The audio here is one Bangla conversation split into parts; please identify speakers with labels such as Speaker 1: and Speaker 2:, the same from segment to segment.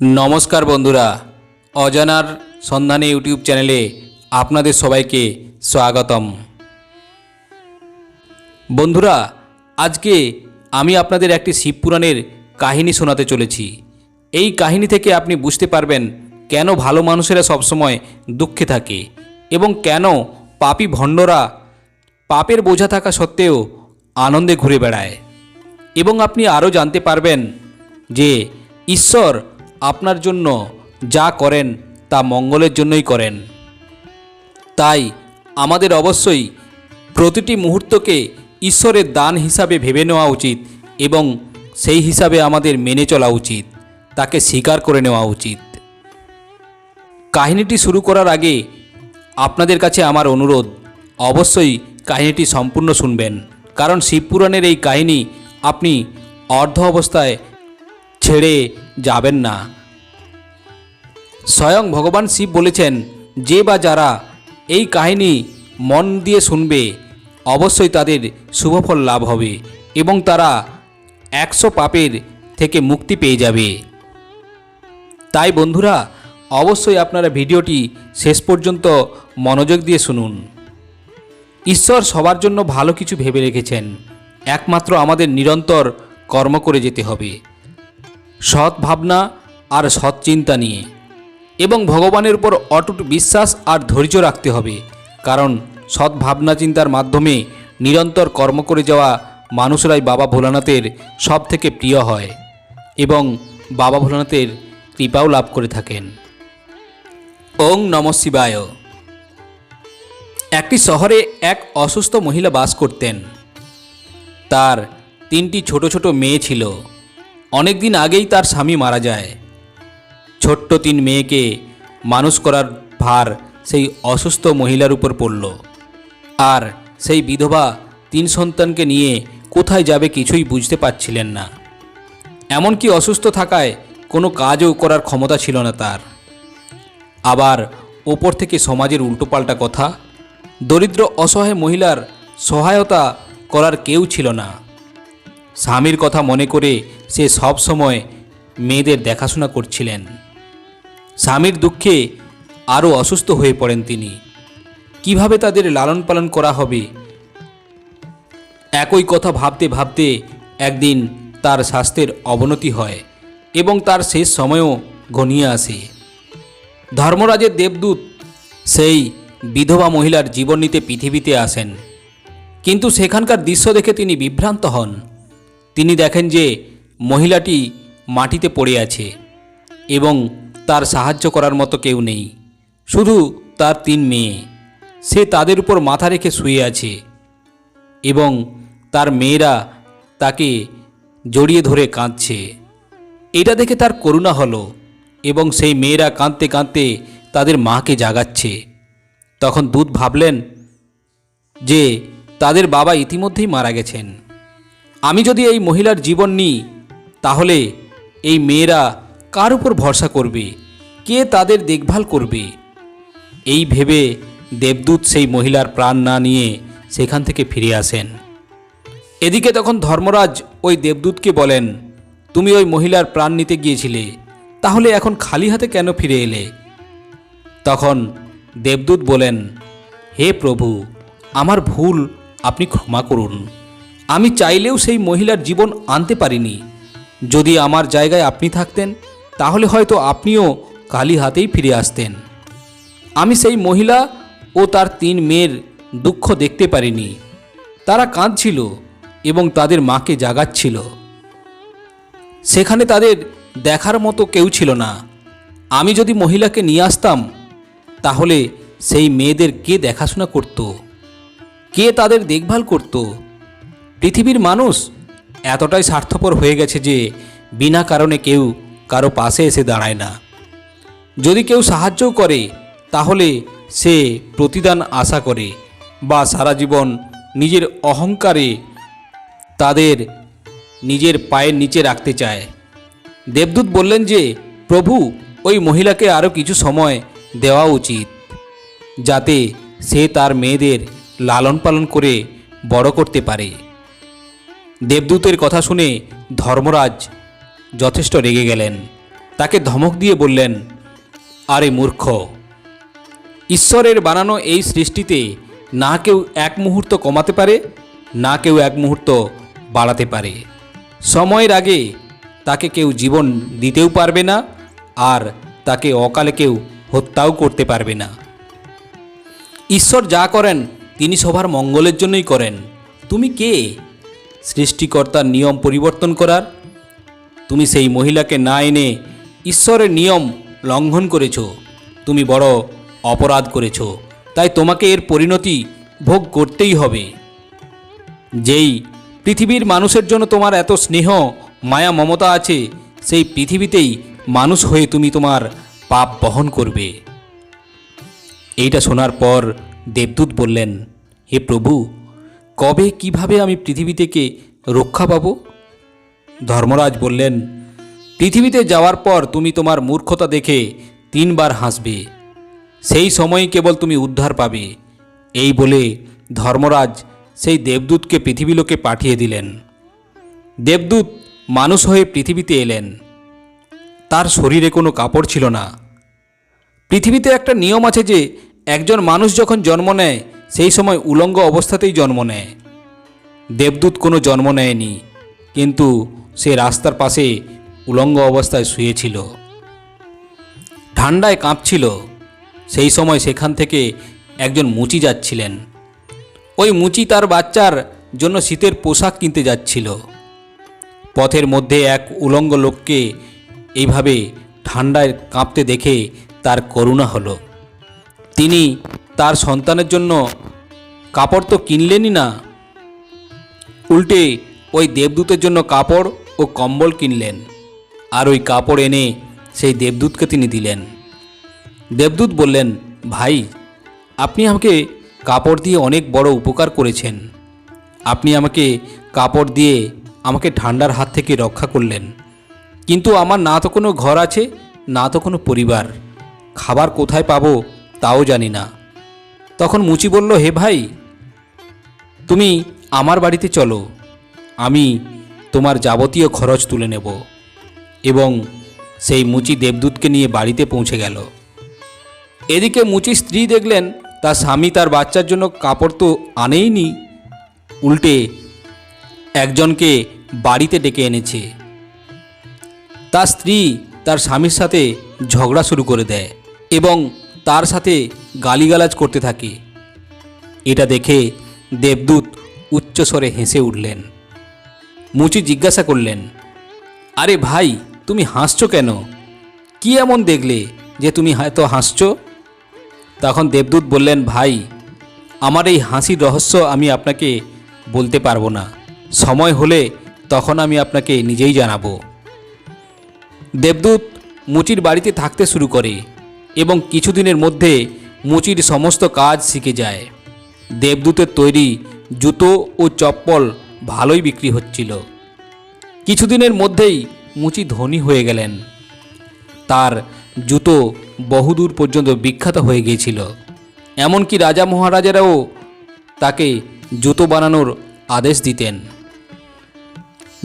Speaker 1: নমস্কার বন্ধুরা, অজানার সন্ধানে ইউটিউব চ্যানেলে আপনাদের সবাইকে স্বাগতম। বন্ধুরা, আজকে আমি আপনাদের একটি শিবপুরাণের কাহিনী শোনাতে চলেছি। এই কাহিনী থেকে আপনি বুঝতে পারবেন কেন ভালো মানুষেরা সবসময় দুঃখে থাকে এবং কেন পাপী ভণ্ডরা পাপের বোঝা থাকা সত্ত্বেও আনন্দে ঘুরে বেড়ায়। এবং আপনি আরও জানতে পারবেন যে ঈশ্বর আপনার জন্য যা করেন তা মঙ্গলের জন্যই করেন। তাই আমাদের অবশ্যই প্রতিটি মুহূর্তকে ঈশ্বরের দান হিসাবে ভেবে নেওয়া উচিত এবং সেই হিসাবে আমাদের মেনে চলা উচিত, তাকে স্বীকার করে নেওয়া উচিত। কাহিনীটি শুরু করার আগে আপনাদের কাছে আমার অনুরোধ, অবশ্যই কাহিনীটি সম্পূর্ণ শুনবেন, কারণ শিবপুরাণের এই কাহিনী আপনি অর্ধ অবস্থায় ছেড়ে যাবেন না। স্বয়ং ভগবান শিব বলেছেন, যে বা যারা এই কাহিনী মন দিয়ে শুনবে, অবশ্যই তাদের শুভফল লাভ হবে এবং তারা একশো পাপের থেকে মুক্তি পেয়ে যাবে। তাই বন্ধুরা, অবশ্যই আপনারা ভিডিওটি শেষ পর্যন্ত মনোযোগ দিয়ে শুনুন। ঈশ্বর সবার জন্য ভালো কিছু ভেবে রেখেছেন। একমাত্র আমাদের নিরন্তর কর্ম করে যেতে হবে। সৎ ভাবনা আর সৎ চিন্তা নিয়ে। এবং ভগবানের উপর অটুট বিশ্বাস আর ধৈর্য রাখতে হবে। কারণ সৎ ভাবনা চিন্তার মাধ্যমে নিরন্তর কর্ম করে যাওয়া মানুষরাই বাবা ভোলানাথের সব থেকে প্রিয় হয় এবং বাবা ভোলানাথের কৃপাও লাভ করে থাকেন। ওং নম শিবায়। একটি শহরে এক অসুস্থ মহিলা বাস করতেন। তার তিনটি ছোট ছোট মেয়ে ছিল। অনেক দিন আগেই তার স্বামী মারা যায়। ছোট্ট তিন মেয়েকে মানুষ করার ভার সেই অসুস্থ মহিলার উপর পড়ল। আর সেই বিধবা তিন সন্তানকে নিয়ে কোথায় যাবে কিছুই বুঝতে পারছিলেন না। এমনকি অসুস্থ থাকায় কোনো কাজও করার ক্ষমতা ছিল না তার। আবার ওপর থেকে সমাজের উল্টোপাল্টা কথা, দরিদ্র অসহায় মহিলার সহায়তা করার কেউ ছিল না। স্বামীর কথা মনে করে সে সব সময় মেয়েদের দেখাশোনা করছিলেন। স্বামীর দুঃখে আরও অসুস্থ হয়ে পড়েন তিনি। কীভাবে তাদের লালন পালন করা হবে? একই কথা ভাবতে ভাবতে একদিন তার স্বাস্থ্যের অবনতি হয় এবং তার শেষ সময়ও ঘনিয়ে আসে। ধর্মরাজের দেবদূত সেই বিধবা মহিলার জীবন নিতে পৃথিবীতে আসেন। কিন্তু সেখানকার দৃশ্য দেখে তিনি বিভ্রান্ত হন। তিনি দেখেন যে মহিলাটি মাটিতে পড়ে আছে এবং তার সাহায্য করার মতো কেউ নেই। শুধু তার তিন মেয়ে। সে তাদের উপর মাথা রেখে শুয়ে আছে এবং তার মেয়েরা তাকে জড়িয়ে ধরে কাঁদছে। এটা দেখে তার করুণা হলো এবং সেই মেয়েরা কাঁদতে কাঁদতে তাদের মাকে জাগাচ্ছে। তখন দুধ ভাবলেন যে তাদের বাবা ইতিমধ্যেই মারা গেছেন। আমি যদি এই মহিলার জীবন নিই, তাহলে এই মেয়েরা কার উপর ভরসা করবে? কে তাদের দেখভাল করবে? এই ভেবে দেবদূত সেই মহিলার প্রাণ না নিয়ে সেখান থেকে ফিরে আসেন। এদিকে তখন ধর্মরাজ ওই দেবদূতকে বলেন, তুমি ওই মহিলার প্রাণ নিতে গিয়েছিলে, তাহলে এখন খালি হাতে কেন ফিরে এলে? তখন দেবদূত বলেন, হে প্রভু, আমার ভুল আপনি ক্ষমা করুন। আমি চাইলেও সেই মহিলার জীবন আনতে পারিনি। যদি আমার জায়গায় আপনি থাকতেন, তাহলে হয়তো আপনিও খালি হাতেই ফিরে আসতেন। আমি সেই মহিলা ও তার তিন মেয়ের দুঃখ দেখতে পারিনি। তারা কাঁদছিল এবং তাদের মাকে জাগাচ্ছিল। সেখানে তাদের দেখার মতো কেউ ছিল না। আমি যদি মহিলাকে নিয়ে আসতাম, তাহলে সেই মেয়েদের কে দেখাশোনা করত? কে তাদের দেখভাল করত? পৃথিবীর মানুষ এতটাই স্বার্থপর হয়ে গেছে যে বিনা কারণে কেউ কারও পাশে এসে দাঁড়ায় না। যদি কেউ সাহায্যও করে, তাহলে সে প্রতিদান আশা করে বা সারা জীবন নিজের অহংকারে তাদের নিজের পায়ের নিচে রাখতে চায়। দেবদূত বললেন যে, প্রভু, ওই মহিলাকে আরও কিছু সময় দেওয়া উচিত, যাতে সে তার মেয়েদের লালন পালন করে বড় করতে পারে। দেবদূতের কথা শুনে ধর্মরাজ যথেষ্ট রেগে গেলেন। তাকে ধমক দিয়ে বললেন, আরে মূর্খ, ঈশ্বরের বানানো এই সৃষ্টিতে না কেউ এক মুহূর্ত কমাতে পারে, না কেউ এক মুহূর্ত বাড়াতে পারে। সময়ের আগে তাকে কেউ জীবন দিতেও পারবে না, আর তাকে অকালে কেউ হত্যাও করতে পারবে না। ঈশ্বর যা করেন, তিনি সবার মঙ্গলের জন্যই করেন। তুমি কে? সৃষ্টিকর্তার নিয়ম পরিবর্তন করার। তুমি সেই মহিলাকে না এনে ঈশ্বরের নিয়ম লঙ্ঘন করেছ। তুমি বড় অপরাধ করেছ। তাই তোমাকে এর পরিণতি ভোগ করতেই হবে। যেই পৃথিবীর মানুষের জন্য তোমার এত স্নেহ, মায়া, মমতা আছে, সেই পৃথিবীতেই মানুষ হয়ে তুমি তোমার পাপ বহন করবে। এইটা শোনার পর দেবদূত বললেন, হে প্রভু কবে, কীভাবে আমি পৃথিবী থেকে রক্ষা পাব? ধর্মরাজ বললেন, পৃথিবীতে যাওয়ার পর তুমি তোমার মূর্খতা দেখে তিনবার হাসবে। সেই সময় কেবল তুমি উদ্ধার পাবে। এই বলে ধর্মরাজ সেই দেবদূতকে পৃথিবীলোকে পাঠিয়ে দিলেন। দেবদূত মানুষ হয়ে পৃথিবীতে এলেন। তার শরীরে কোনো কাপড় ছিল না। পৃথিবীতে একটা নিয়ম আছে যে, একজন মানুষ যখন জন্ম নেয় সেই সময় উলঙ্গ অবস্থাতেই জন্ম নেয়। দেবদূত কোনো জন্ম নেয়নি, কিন্তু সে রাস্তার পাশে উলঙ্গ অবস্থায় শুয়েছিল। ঠান্ডায় কাঁপছিল। সেই সময় সেখান থেকে একজন মুচি যাচ্ছিলেন। ওই মুচি তার বাচ্চার জন্য শীতের পোশাক কিনতে যাচ্ছিল। পথের মধ্যে এক উলঙ্গ লোককে এইভাবে ঠান্ডায় কাঁপতে দেখে তার করুণা হলো। তিনি তার সন্তানের জন্য কাপড় তো কিনলেনই না। উল্টে ওই দেবদূতের জন্য কাপড় ও কম্বল কিনলেন আর ওই কাপড় এনে সেই দেবদূতকে তিনি দিলেন। দেবদূত বললেন, ভাই, আপনি আমাকে কাপড় দিয়ে অনেক বড় উপকার করেছেন। আপনি আমাকে কাপড় দিয়ে আমাকে ঠান্ডার হাত থেকে রক্ষা করলেন। কিন্তু আমার না তো কোনো ঘর আছে, না তো কোনো পরিবার। খাবার কোথায় পাবো তাও জানি না। তখন মুচি বলল, হে ভাই, তুমি আমার বাড়িতে চলো, আমি তোমার যাবতীয় খরচ তুলে নেব। এবং সেই মুচি দেবদূতকে নিয়ে বাড়িতে পৌঁছে গেল। এদিকে মুচি স্ত্রী দেখলেন, তার স্বামী তার বাচ্চার জন্য কাপড় তো আনেইনি, উল্টে একজনকে বাড়িতে ডেকে এনেছে। তার স্ত্রী তার স্বামীর সাথে ঝগড়া শুরু করে দেয় এবং তার সাথে গালিগালাজ করতে থাকে। এটা দেখে দেবদূত উচ্চস্বরে হেসে উঠলেন। মুচি জিজ্ঞাসা করলেন, আরে ভাই, তুমি হাসছো কেন? কি এমন দেখলে যে তুমি হয়তো হাসছো? তখন দেবদূত বললেন, ভাই, আমার এই হাসির রহস্য আমি আপনাকে বলতে পারব না। সময় হলে তখন আমি আপনাকে নিজেই জানাব। দেবদূত মুচির বাড়িতে থাকতে শুরু করে। এবং কিছুদিনের মধ্যে মুচির সমস্ত কাজ শিখে যায়। দেবদূতের তৈরি জুতো ও চপ্পল ভালোই বিক্রি হচ্ছিল। কিছুদিনের মধ্যেই মুচি ধনী হয়ে গেলেন। তার জুতো বহুদূর পর্যন্ত বিখ্যাত হয়ে গিয়েছিল। এমনকি রাজা মহারাজারাও তাকে জুতো বানানোর আদেশ দিতেন।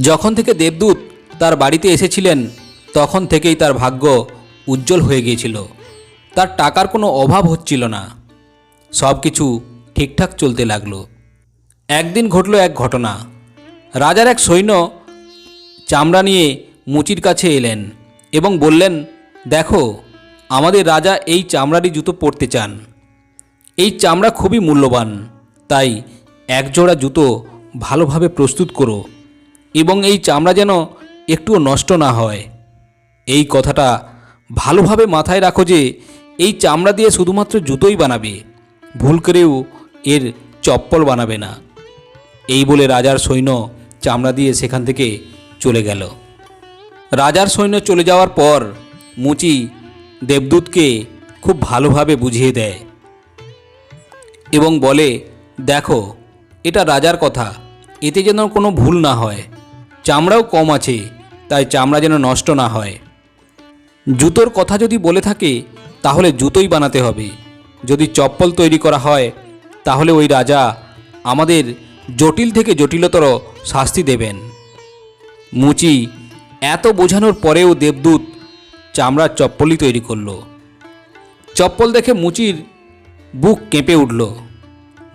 Speaker 1: যখন থেকে দেবদূত তার বাড়িতে এসেছিলেন, তখন থেকেই তার ভাগ্য উজ্জ্বল হয়ে গিয়েছিল। তার টাকার কোনো অভাব হচ্ছিল না। সব কিছু ঠিকঠাক চলতে লাগল। একদিন ঘটল এক ঘটনা। রাজার এক সৈন্য চামড়া নিয়ে মুচির কাছে এলেন এবং বললেন, দেখো, আমাদের রাজা এই চামড়ারই জুতো পরতে চান। এই চামড়া খুবই মূল্যবান, তাই একজোড়া জুতো ভালোভাবে প্রস্তুত করো এবং এই চামড়া যেন একটুও নষ্ট না হয়। এই কথাটা ভালোভাবে মাথায় রাখো যে এই চামড়া দিয়ে শুধুমাত্র জুতোই বানাবে, ভুল করেও এর চপ্পল বানাবে না। এই বলে রাজার সৈন্য চামড়া দিয়ে সেখান থেকে চলে গেল। রাজার সৈন্য চলে যাওয়ার পর মুচি দেবদূতকে খুব ভালোভাবে বুঝিয়ে দেয় এবং বলে, দেখো, এটা রাজার কথা। এতে যেন কোনো ভুল না হয়। চামড়াও কম আছে, তাই চামড়া যেন নষ্ট না হয়। জুতোর কথা যদি বলে থাকে, তাহলে জুতোই বানাতে হবে। যদি চপ্পল তৈরি করা হয়, তাহলে ওই রাজা আমাদের জটিল থেকে জটিলতর শাস্তি দেবেন। মুচি এত বোঝানোর পরেও দেবদূত চামড়ার চপ্পলই তৈরি করল। চপ্পল দেখে মুচির বুক কেঁপে উঠল।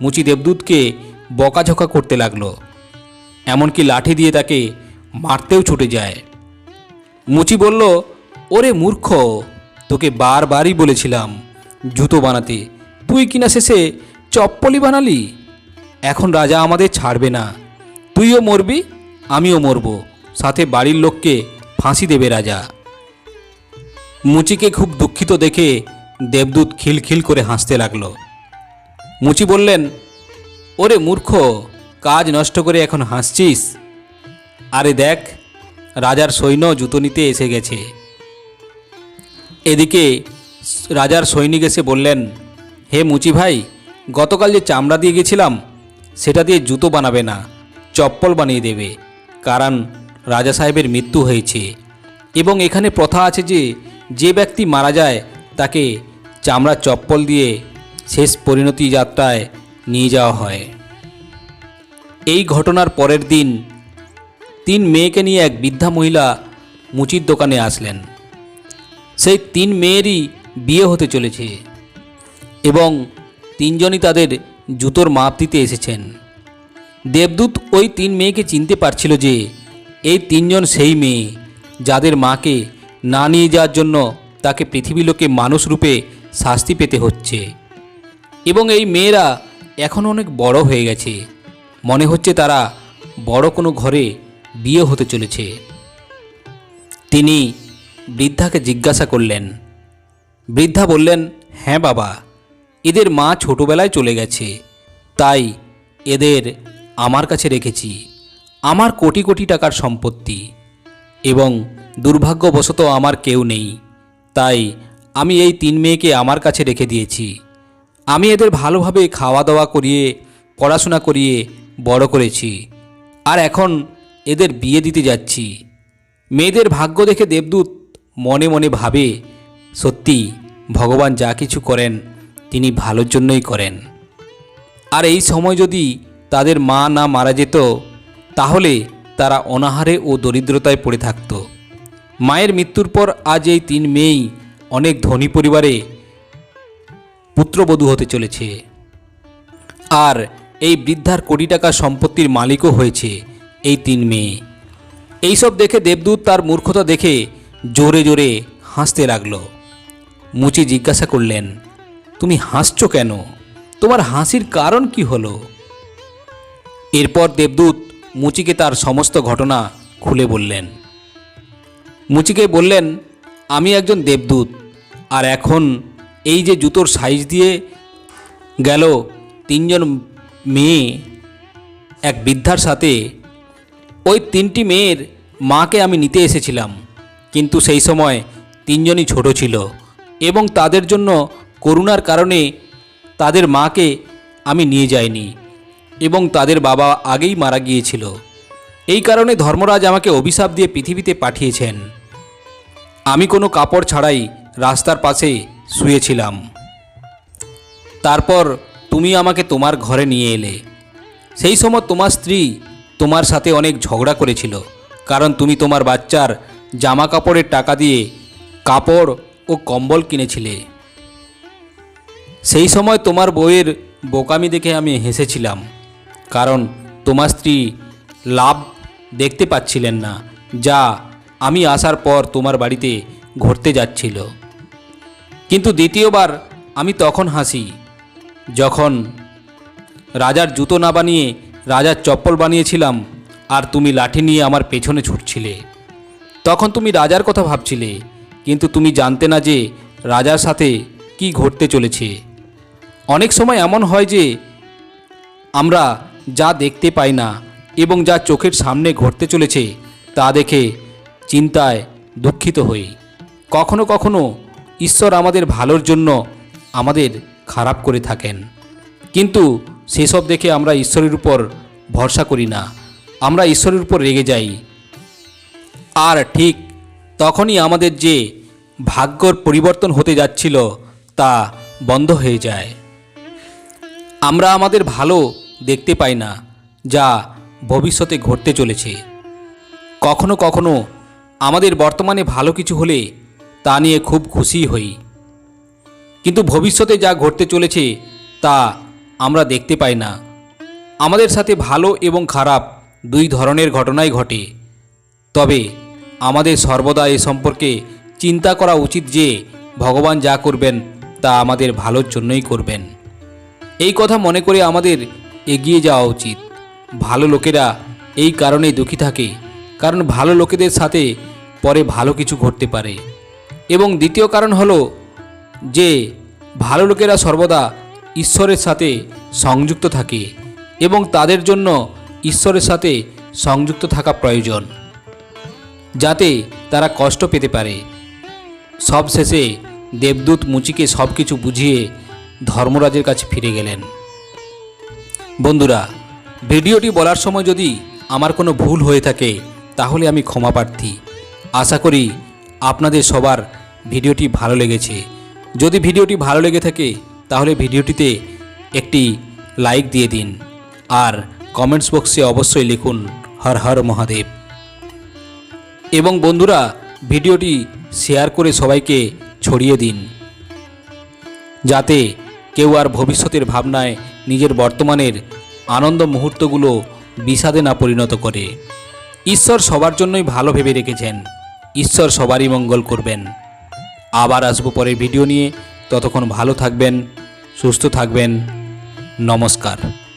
Speaker 1: মুচি দেবদূতকে বকাঝকা করতে লাগল। এমনকি লাঠি দিয়ে তাকে মারতেও ছুটে যায়। মুচি বলল ওরে মূর্খ, তোকে বারবারই বলেছিলাম জুতো বানাতে। তুই কিনা শেষে চপ্পলই বানালি? এখন রাজা আমাদের ছাড়বে না। তুইও মরবি, আমিও মরব। সাথে বাড়ির লোককে ফাঁসি দেবে রাজা। মুচিকে খুব দুঃখিত দেখে দেবদূত খিলখিল করে হাসতে লাগল। মুচি বললেন, ওরে মূর্খ, কাজ নষ্ট করে এখন হাসছিস? আরে দেখ, রাজার সৈন্য জুতো নিতে এসে গেছে। এদিকে রাজার সৈনিক এসে বললেন, হে মুচি ভাই, গতকাল যে চামড়া দিয়ে গেছিলাম, সেটা দিয়ে জুতো বানাবে না, চপ্পল বানিয়ে দেবে, কারণ রাজা সাহেবের মৃত্যু হয়েছে। এবং এখানে প্রথা আছে যে যে ব্যক্তি মারা যায়, তাকে চামড়ার চপ্পল দিয়ে শেষ পরিণতি যাত্রায় নিয়ে যাওয়া হয়। এই ঘটনার পরের দিন তিন মেয়েকে নিয়ে এক বৃদ্ধা মহিলা মুচির দোকানে আসলেন। সেই তিন মেয়েরই বিয়ে হতে চলেছে এবং তিনজনই তাদের জুতোর মাপ দিতে এসেছেন। দেবদূত ওই তিন মেয়েকে চিনতে পারছিল যে এই তিনজন সেই মেয়ে, যাদের মাকে না নিয়ে যাওয়ার জন্য তাকে পৃথিবী লোকে মানুষ রূপে শাস্তি পেতে হচ্ছে। এবং এই মেয়েরা এখন অনেক বড় হয়ে গেছে। মনে হচ্ছে তারা বড় কোনো ঘরে বিয়ে হতে চলেছে। তিনি বৃদ্ধাকে জিজ্ঞাসা করলেন, বৃদ্ধা বললেন হ্যাঁ বাবা, এদের মা ছোটবেলায় চলে গেছে, তাই এদের আমার কাছে রেখেছি। আমার কোটি কোটি টাকার সম্পত্তি এবং দুর্ভাগ্যবশত আমার কেউ নেই। তাই আমি এই তিন মেয়েকে আমার কাছে রেখে দিয়েছি। আমি এদের ভালোভাবে খাওয়া দাওয়া করিয়ে, পড়াশোনা করিয়ে বড় করেছি। আর এখন এদের বিয়ে দিতে যাচ্ছি। মেয়েদের ভাগ্য দেখে দেবদূত মনে মনে ভাবে, সত্যি, ভগবান যা কিছু করেন, তিনি ভালোর জন্যই করেন। আর এই সময় যদি তাদের মা না মারা যেত, তাহলে তারা অনাহারে ও দরিদ্রতায় পড়ে থাকত। মায়ের মৃত্যুর পর আজ এই তিন মেয়েই অনেক ধনী পরিবারে পুত্রবধূ হতে চলেছে। আর এই বৃদ্ধার কোটি টাকা সম্পত্তির মালিকও হয়েছে এই তিন মেয়ে। এইসব দেখে দেবদূত তার মূর্খতা দেখে জোরে জোরে হাসতে লাগল। মুচি জিজ্ঞাসা করলেন, তুমি হাসছো কেন? তোমার হাসির কারণ কি হলো? এরপর দেবদূত মুচিকে তার সমস্ত ঘটনা খুলে বললেন। মুচিকে বললেন, আমি একজন দেবদূত, আর এখন এই যে জুতোর সাইজ দিয়ে গেল তিনজন মেয়ে, এক বৃদ্ধার সাথে, ওই তিনটি মেয়ের মাকে আমি নিতে এসেছিলাম। কিন্তু সেই সময় তিনজনই ছোট ছিল এবং তাদের জন্য করুণার কারণে তাদের মাকে আমি নিয়ে যাইনি এবং তাদের বাবা আগেই মারা গিয়েছিল। এই কারণে ধর্মরাজ আমাকে অভিশাপ দিয়ে পৃথিবীতে পাঠিয়েছেন। আমি কোনো কাপড় ছাড়াই রাস্তার পাশে শুয়েছিলাম। তারপর তুমি আমাকে তোমার ঘরে নিয়ে এলে। সেই সময় তোমার স্ত্রী তোমার সাথে অনেক ঝগড়া করেছিল, কারণ তুমি তোমার বাচ্চার জামা কাপড়ের টাকা দিয়ে কাপড় ও কম্বল কিনেছিলে। সেই সময় তোমার বইয়ের বোকামি দেখে আমি হেসেছিলাম, কারণ তোমার স্ত্রী লাভ দেখতে পাচ্ছিলেন না, যা আমি আসার পর তোমার বাড়িতে ঘুরতে যাচ্ছিল। কিন্তু দ্বিতীয়বার আমি তখন হাসি, যখন রাজার জুতো না বানিয়ে রাজার চপ্পল বানিয়েছিলাম আর তুমি লাঠি নিয়ে আমার পেছনে ছুটছিলে। তখন তুমি রাজার কথা ভাবছিলে, কিন্তু তুমি জানতে না যে রাজার সাথে কি ঘটতে চলেছে। অনেক সময় এমন হয় যে আমরা যা দেখতে পাই না এবং যা চোখের সামনে ঘটতে চলেছে তা দেখে চিন্তায় দুঃখিত হই। কখনো কখনো ঈশ্বর আমাদের ভালোর জন্য আমাদের খারাপ করে থাকেন। কিন্তু সেসব দেখে আমরা ঈশ্বরের উপর ভরসা করি না। আমরা ঈশ্বরের উপর রেগে যাই। আর ঠিক তখনই আমাদের যে ভাগ্যর পরিবর্তন হতে যাচ্ছিল তা বন্ধ হয়ে যায়। আমরা আমাদের ভালো দেখতে পাই না, যা ভবিষ্যতে ঘটতে চলেছে। কখনো কখনো আমাদের বর্তমানে ভালো কিছু হলে তা নিয়ে খুব খুশি হই। কিন্তু ভবিষ্যতে যা ঘটতে চলেছে তা আমরা দেখতে পাই না। আমাদের সাথে ভালো এবং খারাপ দুই ধরনের ঘটনাই ঘটে। তবে আমাদের সর্বদা এ সম্পর্কে চিন্তা করা উচিত যে, ভগবান যা করবেন, তা আমাদের ভালোর জন্যই করবেন। এই কথা মনে করে আমাদের এগিয়ে যাওয়া উচিত। ভালো লোকেরা এই কারণেই দুঃখী থাকে, কারণ ভালো লোকেদের সাথে পরে ভালো কিছু ঘটতে পারে। এবং দ্বিতীয় কারণ হলো যে, ভালো লোকেরা সর্বদা ঈশ্বরের সাথে সংযুক্ত থাকে এবং তাদের জন্য ঈশ্বরের সাথে সংযুক্ত থাকা প্রয়োজন। যাতে তারা কষ্ট পেতে পারে। সবশেষে দেবদূত মুচিকে সব কিছু বুঝিয়ে ধর্মরাজের কাছে ফিরে গেলেন। বন্ধুরা, ভিডিওটি বলার সময় যদি আমার কোনো ভুল হয়ে থাকে, তাহলে আমি ক্ষমা প্রার্থী। আশা করি আপনাদের সবার ভিডিওটি ভালো লেগেছে। যদি ভিডিওটি ভালো লেগে থাকে, তাহলে ভিডিওটিতে একটি লাইক দিয়ে দিন। আর কমেন্টস বক্সে অবশ্যই লিখুন, হর হর মহাদেব। এবং বন্ধুরা, ভিডিওটি শেয়ার করে সবাইকে ছড়িয়ে দিন। যাতে কেউ আর ভবিষ্যতের ভাবনায় নিজের বর্তমানের আনন্দ মুহূর্তগুলো বিষাদে না পরিণত করে। ঈশ্বর সবার জন্যই ভালো ভেবে রেখেছেন। ঈশ্বর সবারই মঙ্গল করবেন। আবার আসব পরের ভিডিও নিয়ে। ততক্ষণ ভালো থাকবেন, সুস্থ থাকবেন। নমস্কার।